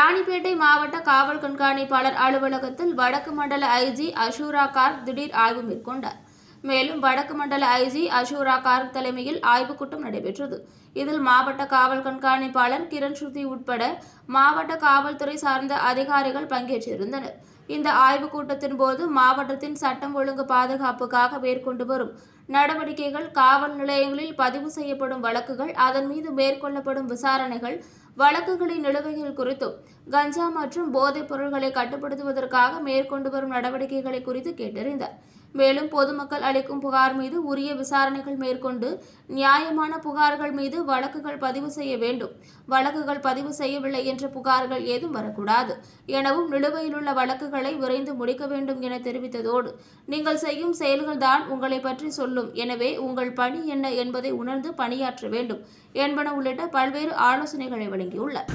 ராணிப்பேட்டை மாவட்ட காவல் கண்காணிப்பாளர் அலுவலகத்தில் வடக்கு மண்டல ஐஜி அஷூரா கார்க் திடீர் ஆய்வு மேற்கொண்டார். மேலும் வடக்கு மண்டல ஐஜி அஷூரா கார்க் தலைமையில் ஆய்வுக் கூட்டம் நடைபெற்றது. இதில் மாவட்ட காவல் கண்காணிப்பாளர் கிரண் ஸ்ருதி உட்பட மாவட்ட காவல்துறை சார்ந்த அதிகாரிகள் பங்கேற்றிருந்தனர். இந்த ஆய்வுக் கூட்டத்தின் போது மாவட்டத்தின் சட்டம் ஒழுங்கு பாதுகாப்புக்காக மேற்கொண்டு வரும் நடவடிக்கைகள் காவல் நிலையங்களில் பதிவு செய்யப்படும் வழக்குகள் அதன் மீது மேற்கொள்ளப்படும் விசாரணைகள் வழக்குகளின் நிலுவைகள் குறித்தும் கஞ்சா மற்றும் போதைப் பொருட்களை கட்டுப்படுத்துவதற்காக மேற்கொண்டு வரும் நடவடிக்கைகளை குறித்து கேட்டறிந்தார். மேலும் பொதுமக்கள் அளிக்கும் புகார் மீது உரிய விசாரணைகள் மேற்கொண்டு நியாயமான புகார்கள் மீது வழக்குகள் பதிவு செய்ய வேண்டும். வழக்குகள் பதிவு செய்யவில்லை என்ற புகார்கள் ஏதும் வரக்கூடாது. எனவும் நிலுவையிலுள்ள வழக்குகளை விரைந்து முடிக்க வேண்டும் என தெரிவித்ததோடு நீங்கள் செய்யும் செயல்கள்தான் உங்களை பற்றி சொல்லும். எனவே உங்கள் பணி என்ன என்பதை உணர்ந்து பணியாற்ற வேண்டும் என்பன உள்ளிட்ட பல்வேறு ஆலோசனைகளை வழங்கியுள்ளார்